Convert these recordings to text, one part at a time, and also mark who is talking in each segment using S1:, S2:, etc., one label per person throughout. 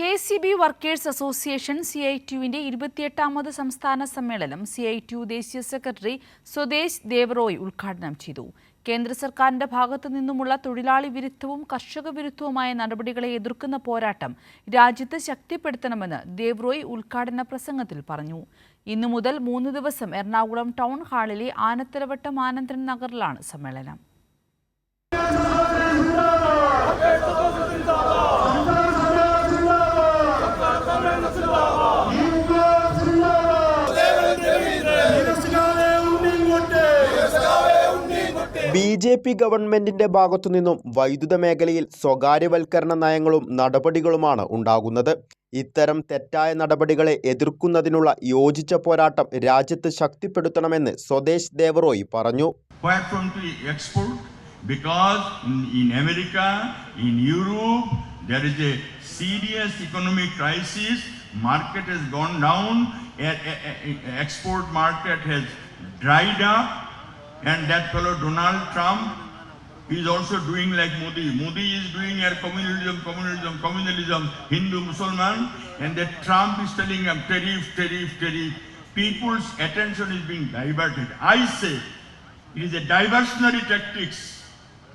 S1: K C B workers association C I ടിയുവിന്റെ ഇരുപത്തിയെട്ടാമത് സംസ്ഥാന സമ്മേളനം സി ഐ ടിയു ദേശീയ സെക്രട്ടറി സ്വദേശ് ദേവറോയ് ഉദ്ഘാടനം ചെയ്തു. കേന്ദ്ര സർക്കാരിന്റെ ഭാഗത്തു നിന്നുമുള്ള തൊഴിലാളി വിരുദ്ധവും കർഷക വിരുദ്ധവുമായ നടപടികളെ എതിർക്കുന്ന പോരാട്ടം രാജ്യത്ത് ശക്തിപ്പെടുത്തണമെന്ന് ദേവ്റോയ് ഉദ്ഘാടന പ്രസംഗത്തിൽ പറഞ്ഞു. ഇന്നു മുതൽ മൂന്ന് ദിവസം എറണാകുളം ടൗൺ ഹാളിലെ ആനത്തലവട്ടം ആനന്ദൻ നഗറിലാണ് സമ്മേളനം.
S2: ബി ജെ പി ഗവൺമെന്റിന്റെ ഭാഗത്തുനിന്നും വൈദ്യുത മേഖലയിൽ സ്വകാര്യവൽക്കരണ നയങ്ങളും നടപടികളുമാണ് ഉണ്ടാകുന്നത് ഇത്തരം തെറ്റായ നടപടികളെ എതിർക്കുന്നതിനുള്ള യോജിച്ച പോരാട്ടം രാജ്യത്ത് ശക്തിപ്പെടുത്തണമെന്ന് സ്വദേശ് ദേവറോയി പറഞ്ഞു.
S3: Market has gone down. export market has dried up. And that fellow Donald Trump is also doing like Modi. Modi is doing a communalism, communalism, communalism, Hindu, Muslim, and that Trump is telling them tariff, tariff, tariff. People's attention is being diverted. I say it is a diversionary tactics.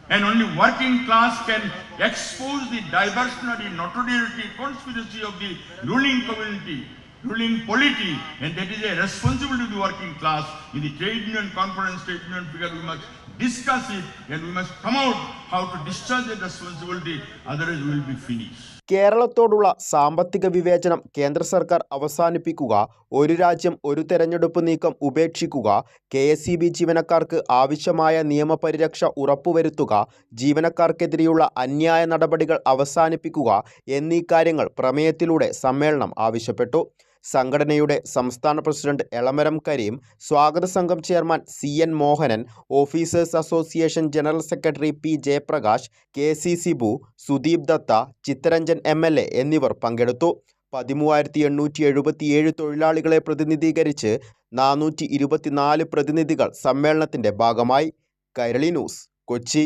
S3: And only working class can expose the diversionary notoriety, conspiracy of the ruling community, ruling polity, and that is a responsibility of the working class. In the trade union conference, trade union figure, we must discuss it and we must come out how to discharge that responsibility, otherwise we will be finished.
S2: കേരളത്തോടുള്ള സാമ്പത്തിക വിവേചനം കേന്ദ്ര സർക്കാർ അവസാനിപ്പിക്കുക ഒരു രാജ്യം ഒരു തെരഞ്ഞെടുപ്പ് നീക്കം ഉപേക്ഷിക്കുക കെ എസ് ഇ ബി ജീവനക്കാർക്ക് ആവശ്യമായ നിയമപരിരക്ഷ ഉറപ്പുവരുത്തുക ജീവനക്കാർക്കെതിരെയുള്ള അന്യായ നടപടികൾ അവസാനിപ്പിക്കുക എന്നീ കാര്യങ്ങൾ പ്രമേയത്തിലൂടെ സമ്മേളനം ആവശ്യപ്പെട്ടു സംഘടനയുടെ സംസ്ഥാന പ്രസിഡന്റ് എളമരം കരീം സ്വാഗത സംഘം chairman C N Mohanan officers association general secretary P Jayaprakash K C Sibu Sudeep Datta Chittaranjan M L A എന്നിവർ പങ്കെടുത്തു. പതിമൂവായിരത്തി എണ്ണൂറ്റി എഴുപത്തിയേഴ് തൊഴിലാളികളെ പ്രതിനിധീകരിച്ച് നാനൂറ്റി ഇരുപത്തിനാല് പ്രതിനിധികൾ സമ്മേളനത്തിന്റെ ഭാഗമായി. കൈരളി ന്യൂസ് കൊച്ചി.